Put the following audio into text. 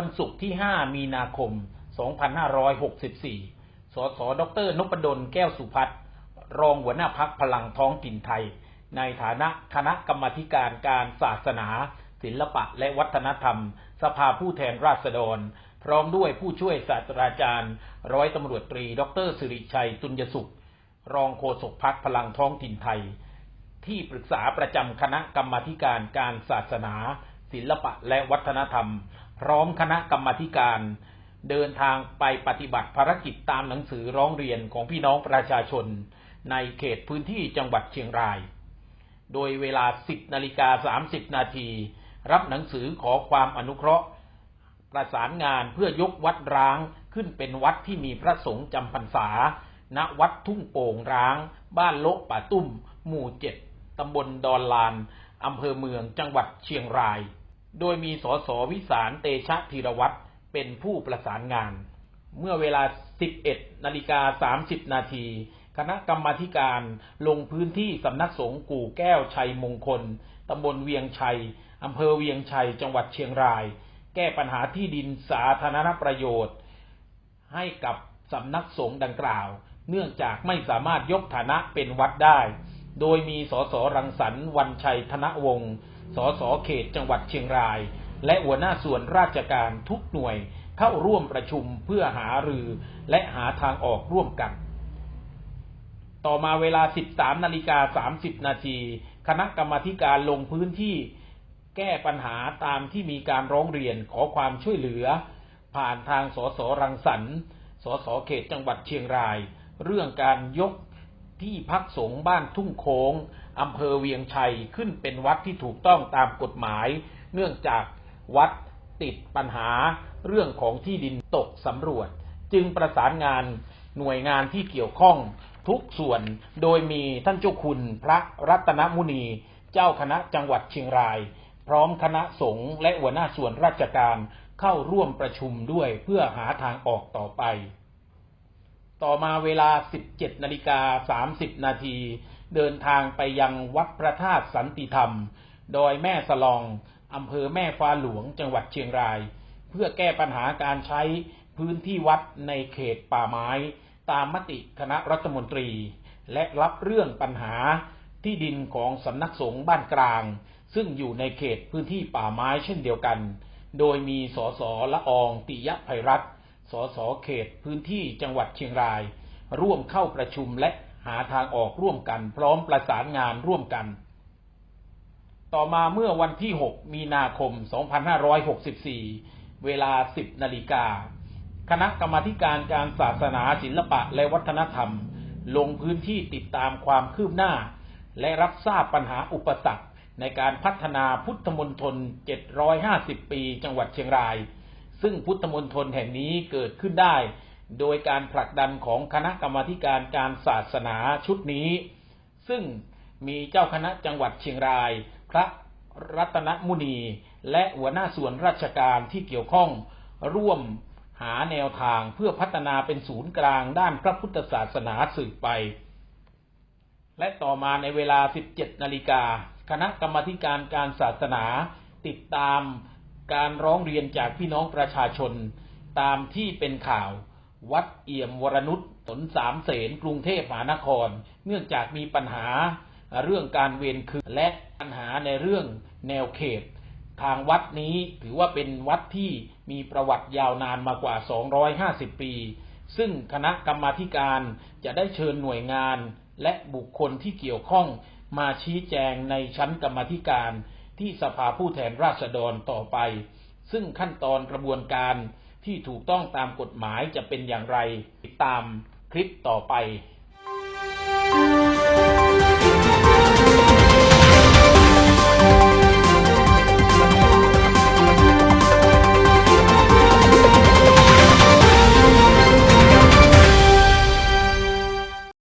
วันศุกร์ที่ 5 มีนาคม 2564 สส ดร นพดล แก้วสุพัฒน์รองหัวหน้าพักพลังท้องถิ่นไทย ในฐานะคณะกรรมธิการการศาสนา ศิลปะและวัฒนธรรม สภาผู้แทนราษฎร พร้อมด้วยผู้ช่วยศาสตราจารย์ ร้อยตำรวจตรี ดรสิริชัยตุลยสุข รองโฆษกพักพลังท้องถิ่นไทย ที่ปรึกษาประจำคณะกรรมธิการการศาสนา ศิลปะและวัฒนธรรม พร้อมคณะกรรมการ เดินทางไปปฏิบัติภารกิจตามหนังสือร้องเรียนของพี่น้องประชาชน ในเขตพื้นที่จังหวัดเชียงราย โดยเวลา 10นาฬิกา30 นาทีรับหนังสือขอความอนุเคราะห์ ประสานงานเพื่อยกวัดร้างขึ้นเป็นวัดที่มีพระสงฆ์จำพรรษา ณ วัดทุ่งโป่งร้าง บ้านโละป่าตุ้ม หมู่เจ็ดตำบลดอนลาน อำเภอเมืองจังหวัดเชียงราย โดยมีสสวิสารเตชะธีรวัตรเป็นผู้ประสานงาน เมื่อเวลา 11นาฬิกา30 นาทีคณะกรรมาธิการลงพื้นที่สำนักสงฆ์กู่แก้วชัยมงคล ตำบลเวียงชัย อำเภอเวียงชัย จังหวัดเชียงราย แก้ปัญหาที่ดินสาธารณประโยชน์ ให้กับสำนักสงฆ์ดังกล่าว เนื่องจากไม่สามารถยกฐานะเป็นวัดได้ โดยมีสสรังสรรค์วันชัยธนวงศ์ สสเขตจังหวัดเชียงราย และหัวหน้าส่วนราชการทุกหน่วยเข้าร่วมประชุมเพื่อหารือและหาทางออกร่วมกัน ต่อมาเวลา 13นาฬิกา30นาทีคณะกรรมาการลงพื้นที่แก้ปัญหาตามที่มีการร้องเรียนขอความช่วยเหลือ ผ่านทางสสรังสรรค์สสเขตจังหวัดเชียงราย เรื่องการยกที่พักสงฆ์บ้านทุ่งโค้ง อำเภอเวียงชัยขึ้นเป็นวัดที่ถูกต้องตามกฎหมาย เนื่องจากวัดติดปัญหาเรื่องของที่ดินตกสำรวจ จึงประสานงานหน่วยงานที่เกี่ยวข้องทุกส่วนโดยมีท่านเจ้าคุณพระรัตนมุนี เจ้าคณะจังหวัดเชียงราย พร้อมคณะสงฆ์และหัวหน้าส่วนราชการเข้าร่วมประชุมด้วยเพื่อหาทางออกต่อไป ต่อมาเวลา 17 นาฬิกา 30 นาที เดินทางไปยังวัดพระธาตุสันติธรรม โดยแม่สลองอำเภอแม่ฟ้าหลวงจังหวัดเชียงราย เพื่อแก้ปัญหาการใช้พื้นที่วัดในเขตป่าไม้ ตามมติคณะรัฐมนตรี และรับเรื่องปัญหาที่ดินของสำนักสงฆ์บ้านกลาง ซึ่งอยู่ในเขตพื้นที่ป่าไม้เช่นเดียวกัน โดยมีสสละอองติยะไพรัตน์ สสเขต พื้นที่จังหวัดเชียงราย ร่วมเข้าประชุมและหาทางออกร่วมกัน พร้อมประสานงานร่วมกัน ต่อมาเมื่อวันที่ 6 มีนาคม 2564 เวลา 10 นาฬิกา คณะกรรมาการการศาสนาศิลปะและวัฒนธรรม ลงพื้นที่ติดตามความคืบหน้า และรับทราบปัญหาอุปสรรคในการพัฒนาพุทธมณฑล750 ปี จังหวัดเชียงราย ซึ่งพุทธมณฑลแห่งนี้เกิดขึ้นได้ โดยการผลักดันของคณะกรรมาการการศาสนาชุดนี้ ซึ่งมีเจ้าคณะจังหวัดเชียงราย พระรัตนมุนี และหัวหน้าส่วนราชการที่เกี่ยวข้อง ร่วมหาแนวทางเพื่อพัฒนาเป็นศูนย์กลางด้านพระพุทธศาสนาสืบไป และต่อมาในเวลา 17 นาฬิกา คณะกรรมาการการศาสนาติดตาม การร้องเรียนจากพี่น้องประชาชน ตามที่เป็นข่าว วัดเอี่ยมวรนุชถนนสามเสนกรุงเทพมหานคร เนื่องจากมีปัญหาเรื่องการเวรคืนและปัญหาในเรื่องแนวเขต ทางวัดนี้ถือว่าเป็นวัดที่มีประวัติยาวนานมากว่า 250 ปี ซึ่งคณะกรรมาการจะได้เชิญหน่วยงานและบุคคลที่เกี่ยวข้องมาชี้แจงในชั้นกรรมธิการ ที่สภาผู้แทนราษฎรต่อไป ซึ่งขั้นตอนกระบวนการที่ถูกต้องตามกฎหมายจะเป็นอย่างไร ติดตามคลิปต่อไป